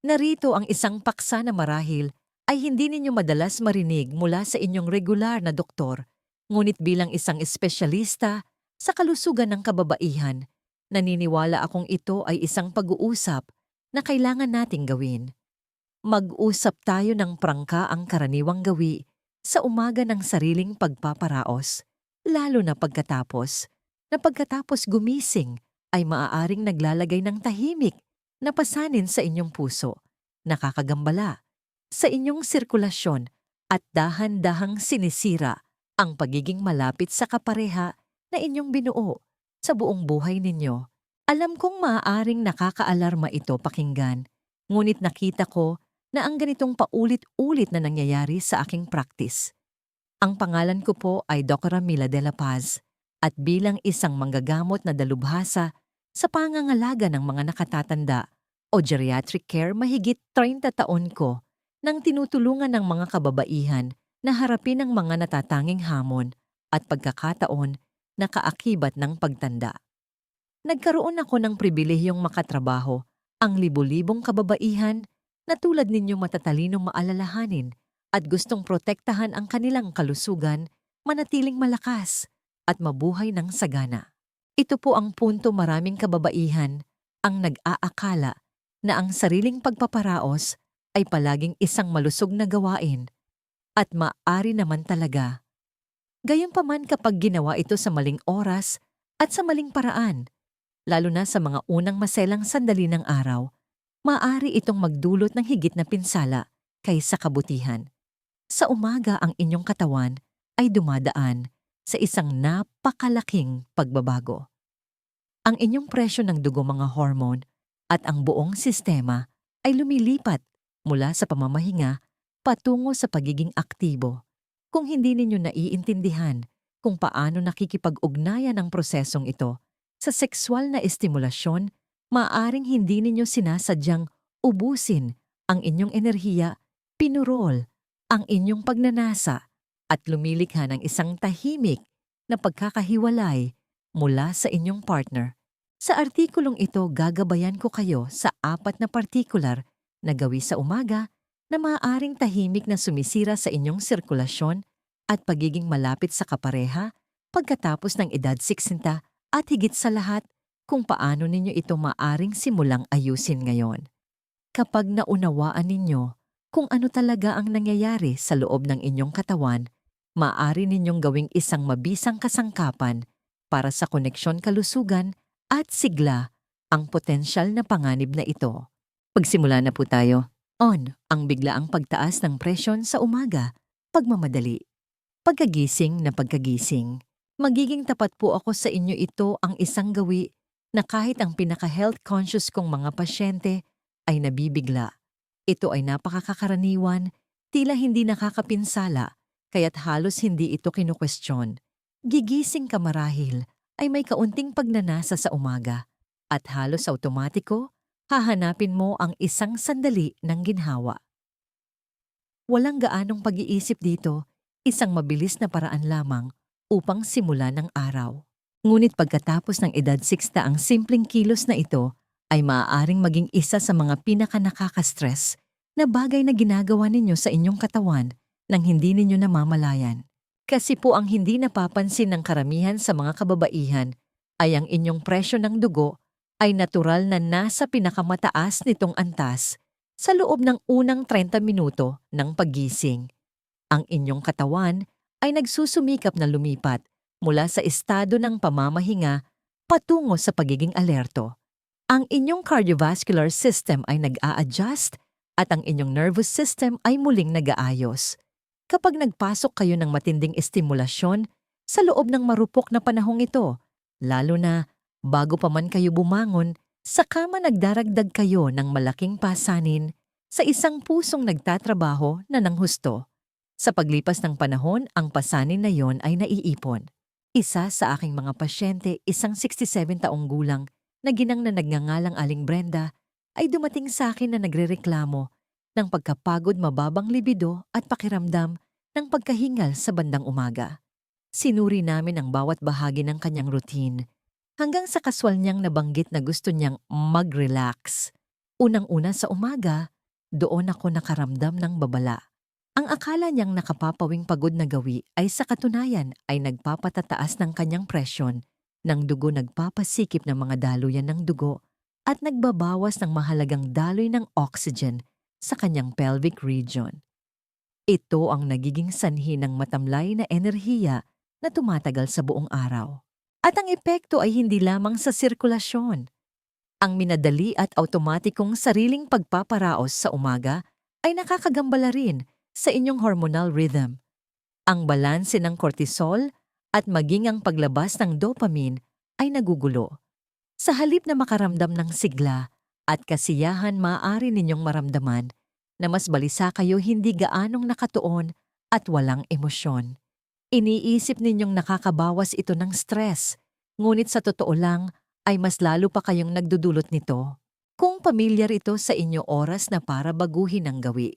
Narito ang isang paksa na marahil ay hindi ninyo madalas marinig mula sa inyong regular na doktor, ngunit bilang isang espesyalista sa kalusugan ng kababaihan, naniniwala akong ito ay isang pag-uusap na kailangan nating gawin. Mag-usap tayo ng prangka ang karaniwang gawi sa umaga ng sariling pagpaparaos, lalo na pagkatapos, na pagkatapos gumising ay maaaring naglalagay ng tahimik na pasanin sa inyong puso, nakakagambala, sa inyong sirkulasyon at dahan-dahang sinisira ang pagiging malapit sa kapareha na inyong binuo sa buong buhay ninyo. Alam kong maaaring nakakaalarma ito pakinggan, ngunit nakita ko na ang ganitong paulit-ulit na nangyayari sa aking practice. Ang pangalan ko po ay Dr. Mila de la Paz at bilang isang manggagamot na dalubhasa sa pangangalaga ng mga nakatatanda o geriatric care mahigit 30 taon ko nang tinutulungan ng mga kababaihan na harapin ang mga natatanging hamon at pagkakataon na kaakibat ng pagtanda. Nagkaroon ako ng pribilehiyong makatrabaho ang libu-libong kababaihan na tulad ninyo matatalinong maalalahanin at gustong protektahan ang kanilang kalusugan, manatiling malakas at mabuhay ng sagana. Ito po ang punto maraming kababaihan ang nag-aakala na ang sariling pagpaparaos ay palaging isang malusog na gawain at maari naman talaga. Gayunpaman kapag ginawa ito sa maling oras at sa maling paraan, lalo na sa mga unang maselang sandali ng araw, maaari itong magdulot ng higit na pinsala kaysa kabutihan. Sa umaga ang inyong katawan ay dumadaan sa isang napakalaking pagbabago. Ang inyong presyo ng dugo mga hormone at ang buong sistema ay lumilipat mula sa pamamahinga patungo sa pagiging aktibo. Kung hindi ninyo naiintindihan kung paano nakikipag-ugnayan ang prosesong ito sa sexual na estimulasyon, maaring hindi ninyo sinasadyang ubusin ang inyong enerhiya, pinurol ang inyong pagnanasa at lumilikha ng isang tahimik na pagkakahiwalay mula sa inyong partner. Sa artikulong ito, gagabayan ko kayo sa apat na partikular na gawi sa umaga na maaaring tahimik na sumisira sa inyong sirkulasyon at pagiging malapit sa kapareha pagkatapos ng edad 60 at higit sa lahat kung paano ninyo ito maaring simulang ayusin ngayon. Kapag naunawaan ninyo kung ano talaga ang nangyayari sa loob ng inyong katawan, maaari ninyong gawing isang mabisang kasangkapan para sa koneksyon kalusugan at sigla ang potensyal na panganib na ito. Pagsimula na po tayo. On, ang biglaang pagtaas ng presyon sa umaga, pagmamadali. Pagkagising na pagkagising. Magiging tapat po ako sa inyo ito ang isang gawi na kahit ang pinaka-health conscious kong mga pasyente ay nabibigla. Ito ay napakakakaraniwan, tila hindi nakakapinsala, kaya't halos hindi ito kinukwestiyon. Gigising ka marahil ay may kaunting pagnanasa sa umaga at halos automatiko hahanapin mo ang isang sandali ng ginhawa. Walang gaanong pag-iisip dito, isang mabilis na paraan lamang upang simulan ng araw. Ngunit pagkatapos ng edad 60 ang simpleng kilos na ito ay maaaring maging isa sa mga pinaka-nakaka-stress na bagay na ginagawa ninyo sa inyong katawan nang hindi ninyo namamalayan. Kasi po ang hindi napapansin ng karamihan sa mga kababaihan ay ang inyong presyo ng dugo ay natural na nasa pinakamataas nitong antas sa loob ng unang 30 minuto ng paggising. Ang inyong katawan ay nagsusumikap na lumipat mula sa estado ng pamamahinga patungo sa pagiging alerto. Ang inyong cardiovascular system ay nag-a-adjust at ang inyong nervous system ay muling nag-aayos. Kapag nagpasok kayo ng matinding estimulasyon sa loob ng marupok na panahong ito, lalo na Bago pa man kayo bumangon, sa kama nagdaragdag kayo ng malaking pasanin sa isang pusong nagtatrabaho na nang husto. Sa paglipas ng panahon, ang pasanin na yon ay naiipon. Isa sa aking mga pasyente, isang 67 taong gulang, na ginang na nagngangalang Aling Brenda, ay dumating sa akin na nagrereklamo ng pagkapagod mababang libido at pakiramdam ng pagkahingal sa bandang umaga. Sinuri namin ang bawat bahagi ng kanyang routine hanggang sa kaswal niyang nabanggit na gusto niyang mag-relax. Unang-una sa umaga, doon ako nakaramdam ng babala. Ang akala niyang nakapapawing pagod na gawi ay sa katunayan ay nagpapatataas ng kanyang presyon, ng dugo nagpapasikip ng mga daluyan ng dugo at nagbabawas ng mahalagang daloy ng oxygen sa kanyang pelvic region. Ito ang nagiging sanhi ng matamlay na enerhiya na tumatagal sa buong araw. At ang epekto ay hindi lamang sa sirkulasyon. Ang minadali at automatikong sariling pagpaparaos sa umaga ay nakakagambala rin sa inyong hormonal rhythm. Ang balanse ng cortisol at maging ang paglabas ng dopamine ay nagugulo. Sa halip na makaramdam ng sigla at kasiyahan maaari ninyong maramdaman na mas balisa kayo hindi gaanong nakatuon at walang emosyon. Iniisip ninyong nakakabawas ito ng stress, ngunit sa totoo lang ay mas lalo pa kayong nagdudulot nito. Kung pamilyar ito sa inyo oras na para baguhin ang gawi,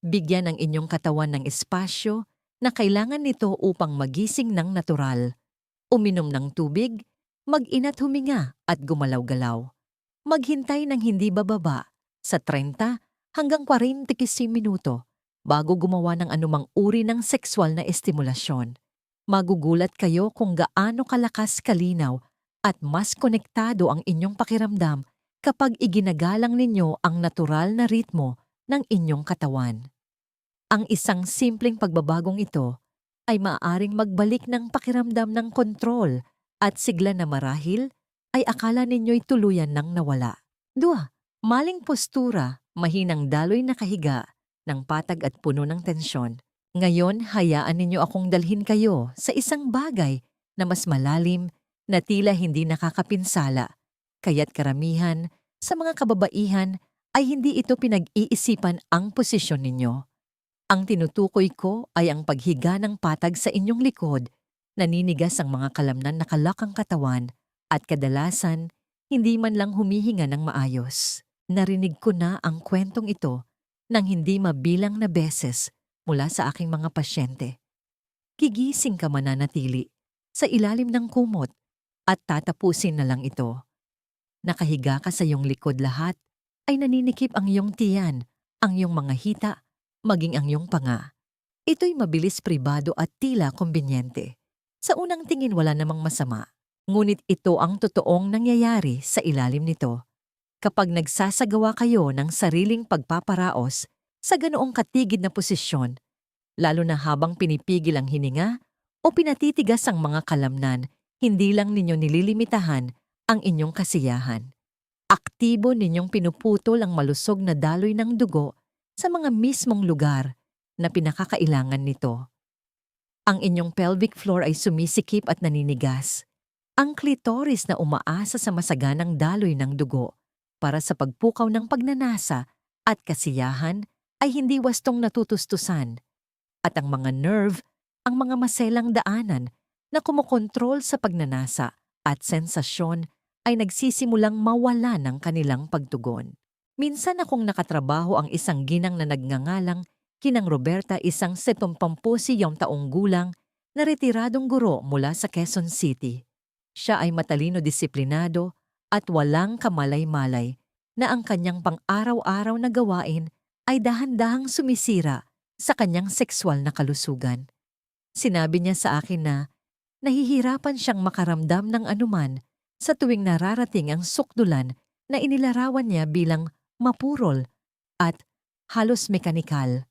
bigyan ang inyong katawan ng espasyo na kailangan nito upang magising ng natural. Uminom ng tubig, mag-inat huminga at gumalaw-galaw. Maghintay ng hindi bababa sa 30 hanggang 45 minuto bago gumawa ng anumang uri ng sexual na estimulasyon. Magugulat kayo kung gaano kalakas kalinaw at mas konektado ang inyong pakiramdam kapag iginagalang ninyo ang natural na ritmo ng inyong katawan. Ang isang simpleng pagbabagong ito ay maaaring magbalik ng pakiramdam ng kontrol at sigla na marahil ay akala ninyo'y tuluyan nang nawala. Dua, maling postura, mahinang daloy na kahiga, ng patag at puno ng tensyon. Ngayon, hayaan ninyo akong dalhin kayo sa isang bagay na mas malalim na tila hindi nakakapinsala. Kaya't karamihan sa mga kababaihan ay hindi ito pinag-iisipan ang posisyon ninyo. Ang tinutukoy ko ay ang paghiga ng patag sa inyong likod, naninigas ang mga kalamnan na kalakang katawan at kadalasan hindi man lang humihinga ng maayos. Narinig ko na ang kwentong ito nang hindi mabilang na beses mula sa aking mga pasyente. Gigising ka mananatili sa ilalim ng kumot at tatapusin na lang ito. Nakahiga ka sa iyong likod lahat ay naninikip ang iyong tiyan, ang iyong mga hita, maging ang iyong panga. Ito'y mabilis pribado at tila kumbinyente. Sa unang tingin wala namang masama, ngunit ito ang totoong nangyayari sa ilalim nito kapag nagsasagawa kayo ng sariling pagpaparaos sa ganoong katigid na posisyon, lalo na habang pinipigil ang hininga o pinatitigas ang mga kalamnan, hindi lang ninyo nililimitahan ang inyong kasiyahan. Aktibo ninyong pinuputol ang malusog na daloy ng dugo sa mga mismong lugar na pinakakailangan nito. Ang inyong pelvic floor ay sumisikip at naninigas. Ang klitoris na umaasa sa masaganang daloy ng dugo para sa pagpukaw ng pagnanasa at kasiyahan ay hindi wastong natutustusan. At ang mga nerve, ang mga maselang daanan na kumokontrol sa pagnanasa at sensasyon ay nagsisimulang mawala ng kanilang pagtugon. Minsan akong nakatrabaho ang isang ginang na nagngangalang kinang Roberta isang 70 taong gulang na retiradong guro mula sa Quezon City. Siya ay matalino disiplinado at walang kamalay-malay na ang kanyang pang-araw-araw na gawain ay dahan-dahang sumisira sa kanyang sexual na kalusugan. Sinabi niya sa akin na nahihirapan siyang makaramdam ng anuman sa tuwing nararating ang sukdulan na inilarawan niya bilang mapurol at halos mekanikal.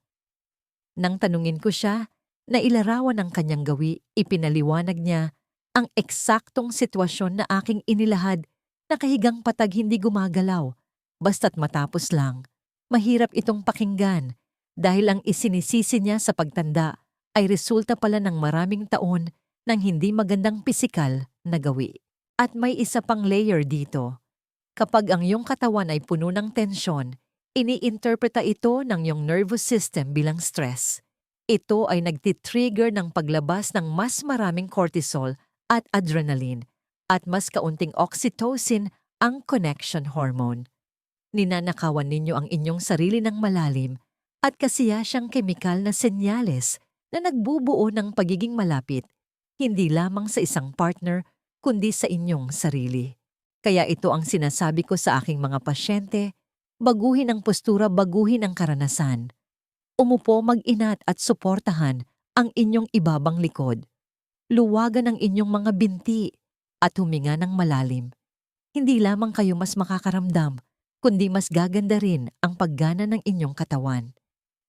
Nang tanungin ko siya na ilarawan ang kanyang gawi, ipinaliwanag niya ang eksaktong sitwasyon na aking inilahad Nakahigang patag hindi gumagalaw, basta't matapos lang. Mahirap itong pakinggan dahil ang isinisisi niya sa pagtanda ay resulta pala ng maraming taon ng hindi magandang pisikal na gawi. At may isa pang layer dito. Kapag ang iyong katawan ay puno ng tensyon, iniinterpreta ito ng iyong nervous system bilang stress. Ito ay nagtitrigger ng paglabas ng mas maraming cortisol at adrenaline at mas kaunting oxytocin ang connection hormone. Ninanakawan ninyo ang inyong sarili ng malalim at kasiya siyang kemikal na senyales na nagbubuo ng pagiging malapit, hindi lamang sa isang partner, kundi sa inyong sarili. Kaya ito ang sinasabi ko sa aking mga pasyente, Baguhin ang postura, baguhin ang karanasan. Umupo, mag-inat at suportahan ang inyong ibabang likod. Luwagan ang inyong mga binti at huminga ng malalim. Hindi lamang kayo mas makakaramdam, kundi mas gaganda rin ang paggana ng inyong katawan.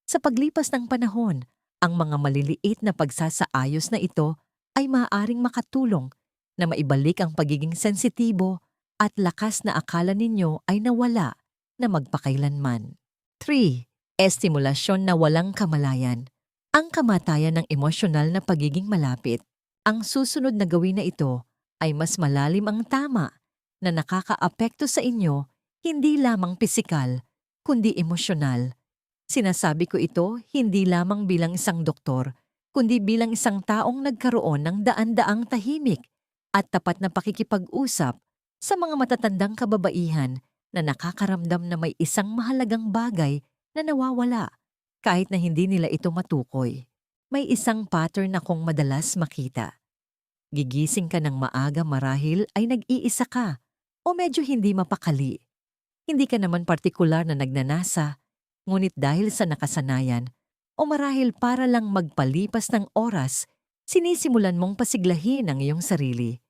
Sa paglipas ng panahon, ang mga maliliit na pagsasaayos na ito ay maaaring makatulong na maibalik ang pagiging sensitibo at lakas na akala ninyo ay nawala na magpakailanman. 3. Estimulasyon na walang kamalayan. Ang kamatayan ng emosyonal na pagiging malapit. Ang susunod na gawin na ito ay mas malalim ang tama na nakakaapekto sa inyo hindi lamang pisikal, kundi emosyonal. Sinasabi ko ito hindi lamang bilang isang doktor, kundi bilang isang taong nagkaroon ng daan-daang tahimik at tapat na pakikipag-usap sa mga matatandang kababaihan na nakakaramdam na may isang mahalagang bagay na nawawala kahit na hindi nila ito matukoy. May isang pattern akong madalas makita. Gigising ka ng maaga marahil ay nag-iisa ka o medyo hindi mapakali. Hindi ka naman partikular na nagnanasa, ngunit dahil sa nakasanayan o marahil para lang magpalipas ng oras, sinisimulan mong pasiglahin ang iyong sarili.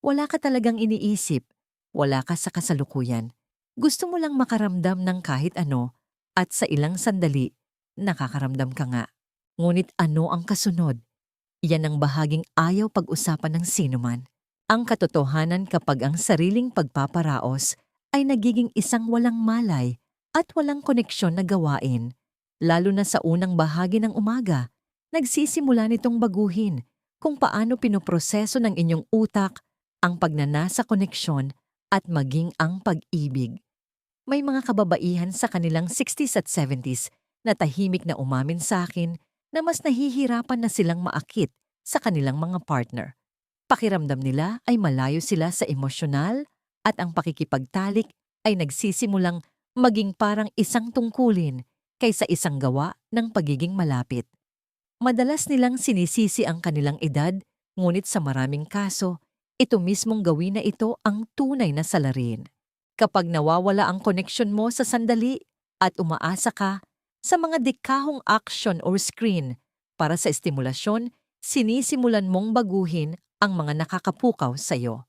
Wala ka talagang iniisip, wala ka sa kasalukuyan. Gusto mo lang makaramdam ng kahit ano at sa ilang sandali, nakakaramdam ka nga. Ngunit ano ang kasunod? Yan ang bahaging ayaw pag-usapan ng sinuman. Ang katotohanan kapag ang sariling pagpaparaos ay nagiging isang walang malay at walang koneksyon na gawain, lalo na sa unang bahagi ng umaga, nagsisimula nitong baguhin kung paano pinoproseso ng inyong utak ang pagnanasa koneksyon at maging ang pag-ibig. May mga kababaihan sa kanilang 60s at 70s na tahimik na umamin sa akin na mas nahihirapan na silang maakit sa kanilang mga partner. Pakiramdam nila ay malayo sila sa emosyonal at ang pakikipagtalik ay nagsisimulang maging parang isang tungkulin kaysa isang gawa ng pagiging malapit. Madalas nilang sinisisi ang kanilang edad, ngunit sa maraming kaso, ito mismong gawin na ito ang tunay na salarin. Kapag nawawala ang koneksyon mo sa sandali at umaasa ka sa mga dekahong action or screen para sa estimulasyon, sinisimulan mong baguhin ang mga nakakapukaw sa iyo.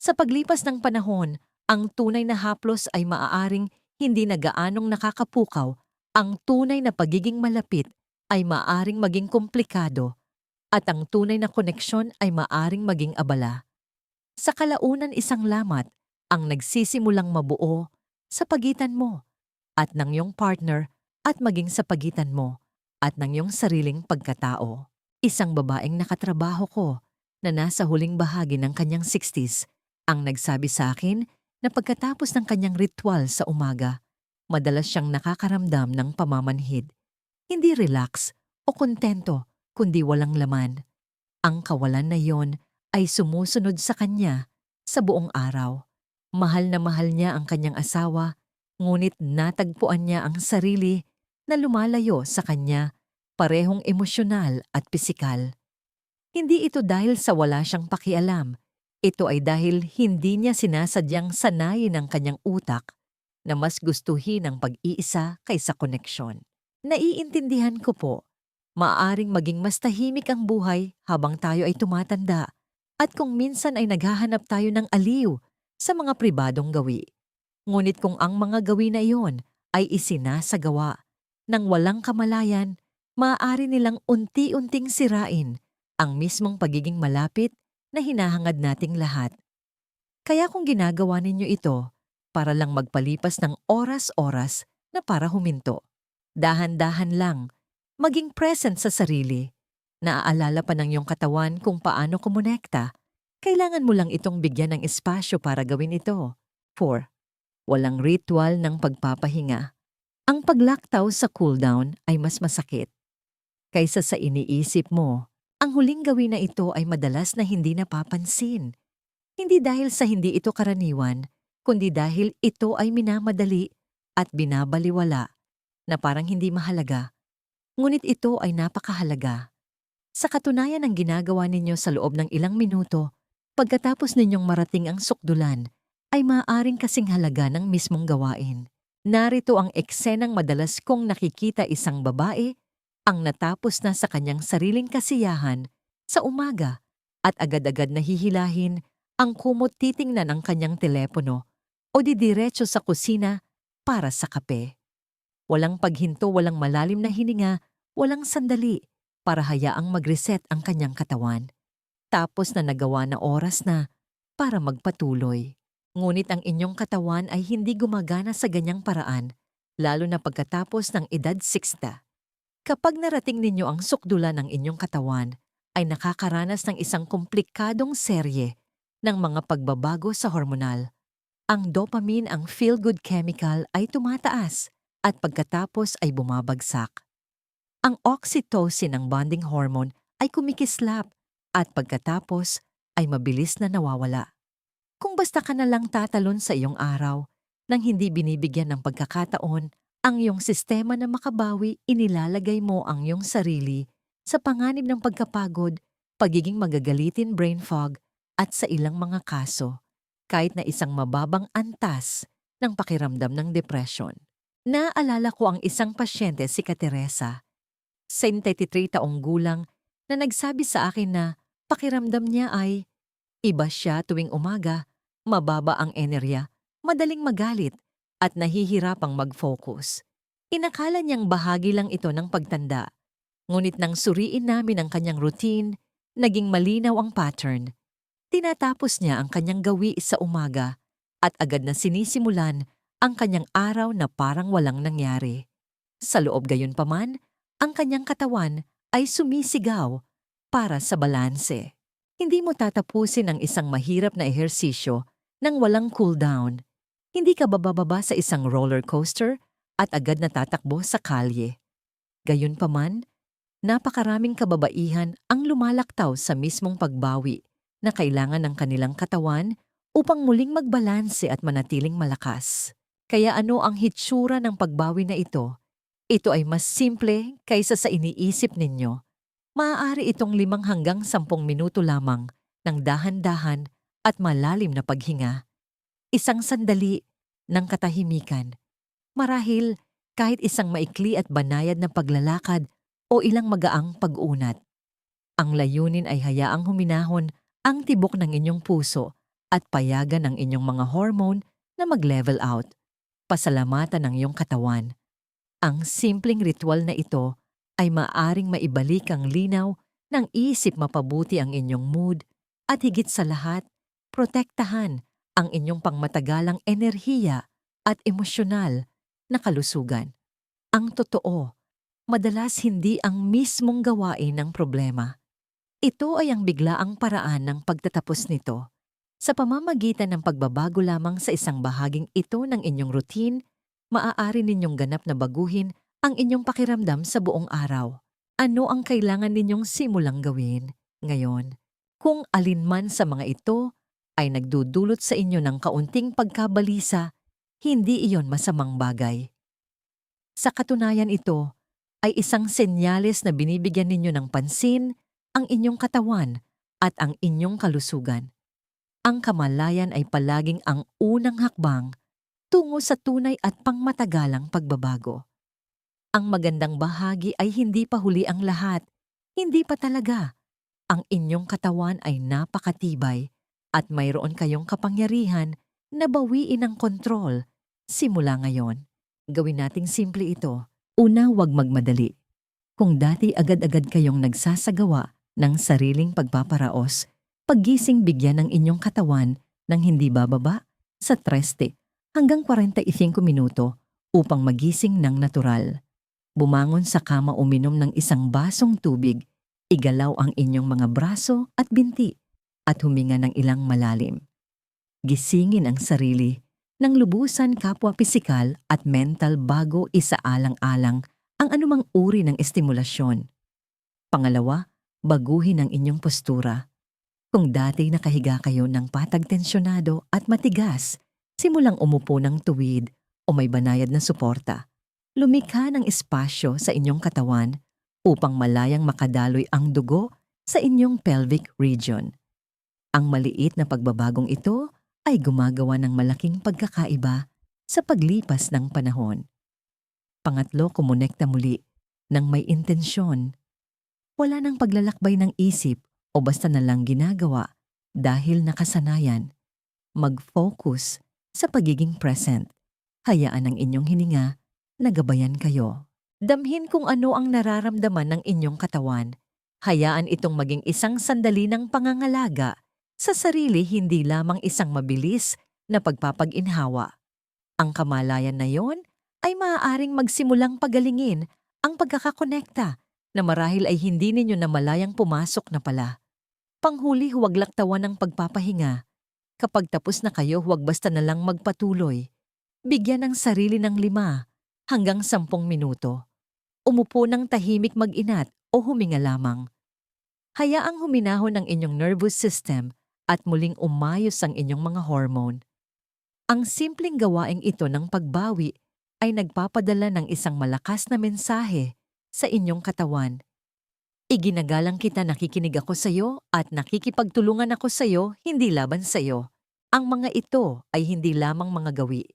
Sa paglipas ng panahon, ang tunay na haplos ay maaaring hindi na gaanong nakakapukaw, ang tunay na pagiging malapit ay maaaring maging komplikado, at ang tunay na koneksyon ay maaaring maging abala. Sa kalaunan isang lamat ang nagsisimulang mabuo sa pagitan mo at ng iyong partner at maging sa pagitan mo at ng iyong sariling pagkatao. Isang babaeng nakatrabaho ko na nasa huling bahagi ng kanyang 60s ang nagsabi sa akin na pagkatapos ng kanyang ritual sa umaga, madalas siyang nakakaramdam ng pamamanhid. Hindi relax o kontento, kundi walang laman. Ang kawalan na yon ay sumusunod sa kanya sa buong araw. Mahal na mahal niya ang kanyang asawa, ngunit natagpuan niya ang sarili na lumalayo sa kanya, parehong emosyonal at pisikal. Hindi ito dahil sa wala siyang pakialam, ito ay dahil hindi niya sinasadyang sanayin ang kanyang utak na mas gustuhin ang pag-iisa kaysa koneksyon. Naiintindihan ko po, maaring maging mas tahimik ang buhay habang tayo ay tumatanda at kung minsan ay naghahanap tayo ng aliw sa mga pribadong gawi. Ngunit kung ang mga gawi na iyon ay isinasagawa ng walang kamalayan, maaari nilang unti-unting sirain ang mismong pagiging malapit na hinahangad nating lahat. Kaya kung ginagawa ninyo ito, para lang magpalipas ng oras-oras na para huminto. Dahan-dahan lang, maging present sa sarili. Naaalala pa ng iyong katawan kung paano kumonekta. Kailangan mo lang itong bigyan ng espasyo para gawin ito. 4. Walang ritual ng pagpapahinga. Ang paglaktaw sa cooldown ay mas masakit. Kaysa sa iniisip mo, ang huling gawin na ito ay madalas na hindi napapansin. Hindi dahil sa hindi ito karaniwan, kundi dahil ito ay minamadali at binabaliwala na parang hindi mahalaga. Ngunit ito ay napakahalaga. Sa katunayan ng ginagawa ninyo sa loob ng ilang minuto, pagkatapos ninyong marating ang sukdulan, ay maaaring kasing halaga ng mismong gawain. Narito ang eksenang madalas kong nakikita isang babae ang natapos na sa kanyang sariling kasiyahan sa umaga at agad-agad nahihilahin ang kumot titingnan ang kanyang telepono o didiretso sa kusina para sa kape. Walang paghinto, walang malalim na hininga, walang sandali para hayaang mag-reset ang kanyang katawan. Tapos na nagawa na oras na para magpatuloy. Ngunit ang inyong katawan ay hindi gumagana sa ganyang paraan, lalo na pagkatapos ng edad 60. Kapag narating ninyo ang sukdulan ng inyong katawan, ay nakakaranas ng isang komplikadong serye ng mga pagbabago sa hormonal. Ang dopamine, ang feel-good chemical, ay tumataas at pagkatapos ay bumabagsak. Ang oxytocin, ang bonding hormone, ay kumikislap at pagkatapos ay mabilis na nawawala. Kung basta ka na lang tatalon sa iyong araw nang hindi binibigyan ng pagkakataon ang iyong sistema na makabawi, inilalagay mo ang iyong sarili sa panganib ng pagkapagod, pagiging magagalitin brain fog at sa ilang mga kaso, kahit na isang mababang antas ng pakiramdam ng depression. Naalala ko ang isang pasyente si Kateresa, 73 taong gulang, na nagsabi sa akin na pakiramdam niya ay iba siya tuwing umaga, mababa ang enerya, madaling magalit, at nahihirapang mag-focus. Inakala niyang bahagi lang ito ng pagtanda. Ngunit nang suriin namin ang kanyang routine, naging malinaw ang pattern. Tinatapos niya ang kanyang gawi sa umaga at agad na sinisimulan ang kanyang araw na parang walang nangyari. Sa loob gayon paman, ang kanyang katawan ay sumisigaw para sa balanse. Hindi mo tatapusin ang isang mahirap na ehersisyo nang walang cooldown. Hindi ka bababa sa isang roller coaster at agad natatakbo sa kalye. Gayunpaman, napakaraming kababaihan ang lumalaktaw sa mismong pagbawi na kailangan ng kanilang katawan upang muling magbalanse at manatiling malakas. Kaya ano ang hitsura ng pagbawi na ito? Ito ay mas simple kaysa sa iniisip ninyo. Maaari itong limang hanggang sampung minuto lamang ng dahan-dahan at malalim na paghinga. Isang sandali ng katahimikan. Marahil kahit isang maikli at banayad na paglalakad o ilang magaang pag-unat. Ang layunin ay hayaang huminahon ang tibok ng inyong puso at payagan ang inyong mga hormone na mag-level out. Pasalamatan ng iyong katawan. Ang simpleng ritual na ito ay maaring maibalik ang linaw ng isip mapabuti ang inyong mood at higit sa lahat, protektahan ang inyong pangmatagalang enerhiya at emosyonal na kalusugan. Ang totoo, madalas hindi ang mismong gawain ng problema. Ito ay ang biglaang paraan ng pagtatapos nito. Sa pamamagitan ng pagbabago lamang sa isang bahaging ito ng inyong routine, maaari ninyong ganap na baguhin ang inyong pakiramdam sa buong araw. Ano ang kailangan ninyong simulang gawin ngayon? Kung alinman sa mga ito ay nagdudulot sa inyo ng kaunting pagkabalisa, hindi iyon masamang bagay. Sa katunayan ito, ay isang senyales na binibigyan ninyo ng pansin ang inyong katawan at ang inyong kalusugan. Ang kamalayan ay palaging ang unang hakbang tungo sa tunay at pangmatagalang pagbabago. Ang magandang bahagi ay hindi pa huli ang lahat, hindi pa talaga. Ang inyong katawan ay napakatibay at mayroon kayong kapangyarihan na bawiin ang kontrol simula ngayon. Gawin nating simple ito. Una, huwag magmadali. Kung dati agad-agad kayong nagsasagawa ng sariling pagpaparaos, paggising bigyan ng inyong katawan ng hindi bababa sa 30 hanggang 45 minuto upang magising ng natural. Bumangon sa kama uminom ng isang basong tubig, igalaw ang inyong mga braso at binti at huminga ng ilang malalim. Gisingin ang sarili ng lubusan kapwa pisikal at mental bago isaalang-alang ang anumang uri ng estimulasyon. Pangalawa, baguhin ang inyong postura. Kung dati nakahiga kayo ng patag tensyonado at matigas, simulang umupo ng tuwid o may banayad na suporta. Lumikha ng espasyo sa inyong katawan upang malayang makadaloy ang dugo sa inyong pelvic region. Ang maliit na pagbabagong ito ay gumagawa ng malaking pagkakaiba sa paglipas ng panahon. Pangatlo, kumonekta muli ng may intensyon. Wala nang paglalakbay ng isip o basta na lang ginagawa dahil nakasanayan. Mag-focus sa pagiging present. Hayaan ang inyong hininga na gabayan kayo. Damhin kung ano ang nararamdaman ng inyong katawan. Hayaan itong maging isang sandali ng pangangalaga sa sarili hindi lamang isang mabilis na pagpapag-inhawa. Ang kamalayan na yon ay maaaring magsimulang pagalingin ang pagkakakonekta na marahil ay hindi ninyo namalayang pumasok na pala. Panghuli huwag laktawan ng pagpapahinga. Kapag tapos na kayo huwag basta na lang magpatuloy. Bigyan ng sarili ng lima hanggang sampung minuto. Umupo ng tahimik mag-inat o huminga lamang. Hayaang huminahon ang inyong nervous system at muling umayos ang inyong mga hormone. Ang simpleng gawaing ito ng pagbawi ay nagpapadala ng isang malakas na mensahe sa inyong katawan. Iginagalang kita nakikinig ako sa iyo at nakikipagtulungan ako sa iyo, hindi laban sa iyo. Ang mga ito ay hindi lamang mga gawi.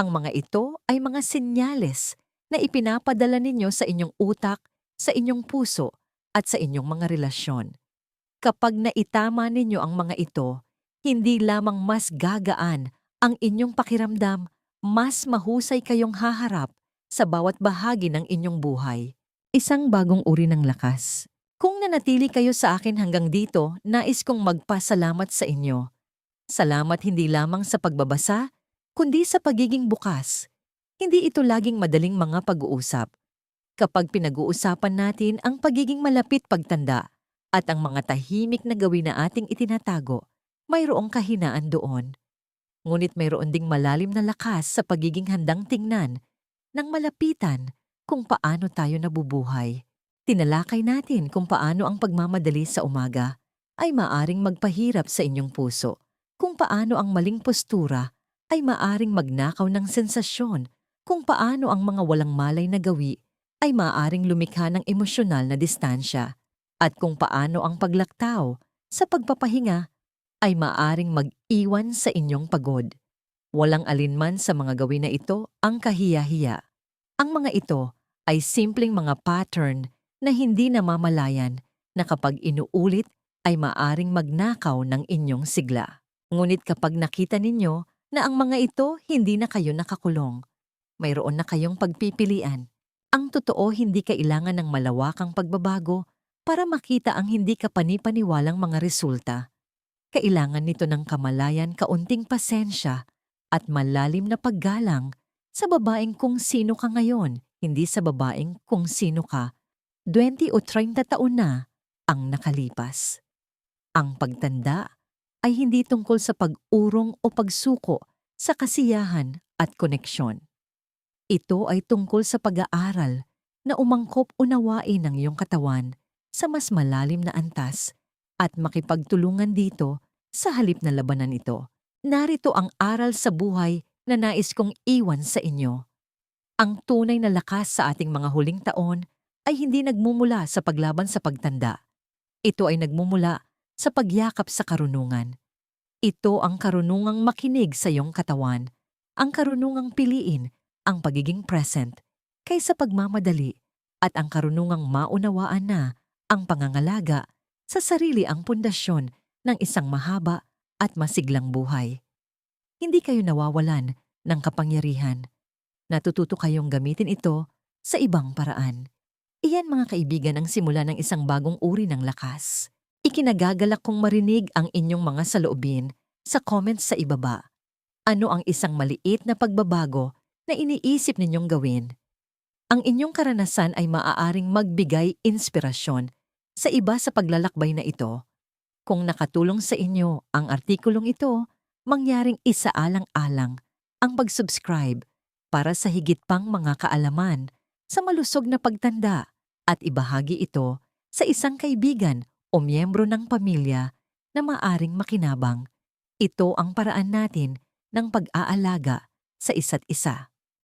Ang mga ito ay mga senyales na ipinapadala ninyo sa inyong utak, sa inyong puso, at sa inyong mga relasyon. Kapag naitama ninyo ang mga ito, hindi lamang mas gagaan ang inyong pakiramdam, mas mahusay kayong haharap sa bawat bahagi ng inyong buhay. Isang bagong uri ng lakas. Kung nanatili kayo sa akin hanggang dito, nais kong magpasalamat sa inyo. Salamat hindi lamang sa pagbabasa, kundi sa pagiging bukas. Hindi ito laging madaling mga pag-uusap. Kapag pinag-uusapan natin ang pagiging malapit pagtanda at ang mga tahimik na gawin na ating itinatago, mayroong kahinaan doon. Ngunit mayroon ding malalim na lakas sa pagiging handang tingnan ng malapitan kung paano tayo nabubuhay. Tinalakay natin kung paano ang pagmamadali sa umaga ay maaring magpahirap sa inyong puso, kung paano ang maling postura ay maaring magnakaw ng sensasyon, kung paano ang mga walang malay na gawi ay maaring lumikha ng emosyonal na distansya, at kung paano ang paglaktaw sa pagpapahinga ay maaring mag-iwan sa inyong pagod. Walang alinman sa mga gawin na ito ang kahiya-hiya. Ang mga ito ay simpleng mga pattern na hindi namamalayan na kapag inuulit ay maaring magnakaw ng inyong sigla. Ngunit kapag nakita ninyo na ang mga ito hindi na kayo nakakulong, mayroon na kayong pagpipilian. Ang totoo hindi kailangan ng malawakang pagbabago para makita ang hindi kapanipaniwalang mga resulta. Kailangan nito ng kamalayan, kaunting pasensya, at malalim na paggalang sa babaeng kung sino ka ngayon, hindi sa babaeng kung sino ka 20 o 30 taon na ang nakalipas. Ang pagtanda ay hindi tungkol sa pag-urong o pagsuko sa kasiyahan at koneksyon. Ito ay tungkol sa pag-aaral na umangkop unawain ng iyong katawan sa mas malalim na antas at makipagtulungan dito sa halip na labanan ito. Narito ang aral sa buhay na nais kong iwan sa inyo. Ang tunay na lakas sa ating mga huling taon ay hindi nagmumula sa paglaban sa pagtanda. Ito ay nagmumula sa pagyakap sa karunungan. Ito ang karunungang makinig sa iyong katawan, ang karunungang piliin ang pagiging present kaysa pagmamadali at ang karunungang maunawaan na ang pangangalaga sa sarili ang pundasyon ng isang mahaba at masiglang buhay. Hindi kayo nawawalan ng kapangyarihan. Natututo kayong gamitin ito sa ibang paraan. Iyan mga kaibigan ang simula ng isang bagong uri ng lakas. Ikinagagalak kong marinig ang inyong mga saloobin sa comments sa ibaba. Ano ang isang maliit na pagbabago na iniisip ninyong gawin? Ang inyong karanasan ay maaaring magbigay inspirasyon sa iba sa paglalakbay na ito. Kung nakatulong sa inyo ang artikulong ito, mangyaring isaalang-alang ang pag-subscribe para sa higit pang mga kaalaman sa malusog na pagtanda at ibahagi ito sa isang kaibigan o miyembro ng pamilya na maaring makinabang. Ito ang paraan natin ng pag-aalaga sa isa't isa.